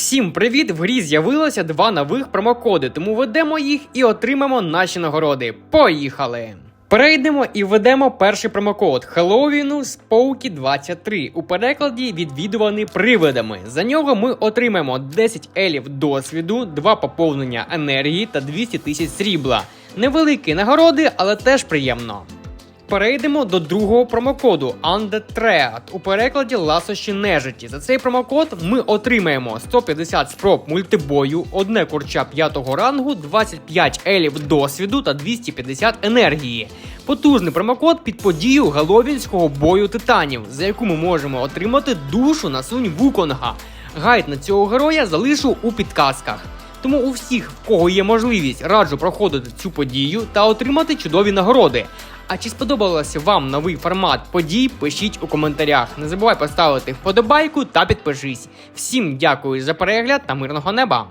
Всім привіт! В грі з'явилося два нових промокоди, тому ведемо їх і отримаємо наші нагороди. Поїхали! Перейдемо і введемо перший промокод Хеллоуіну Споукі 23 у перекладі відвідуваний привидами. За нього ми отримаємо 10 елів досвіду, 2 поповнення енергії та 200 тисяч срібла. Невеликі нагороди, але теж приємно. Перейдемо до другого промокоду Undetreat у перекладі ласощі нежиті. За цей промокод ми отримаємо 150 спроб мультибою, одне курча 5 рангу, 25 елів досвіду та 250 енергії. Потужний промокод під подію галовінського бою титанів, за яку ми можемо отримати душу на сунь Вуконга. Гайд на цього героя залишу у підказках. Тому у всіх, в кого є можливість, раджу проходити цю подію та отримати чудові нагороди. А чи сподобався вам новий формат подій? Пишіть у коментарях. Не забувай поставити вподобайку та підпишись. Всім дякую за перегляд та мирного неба!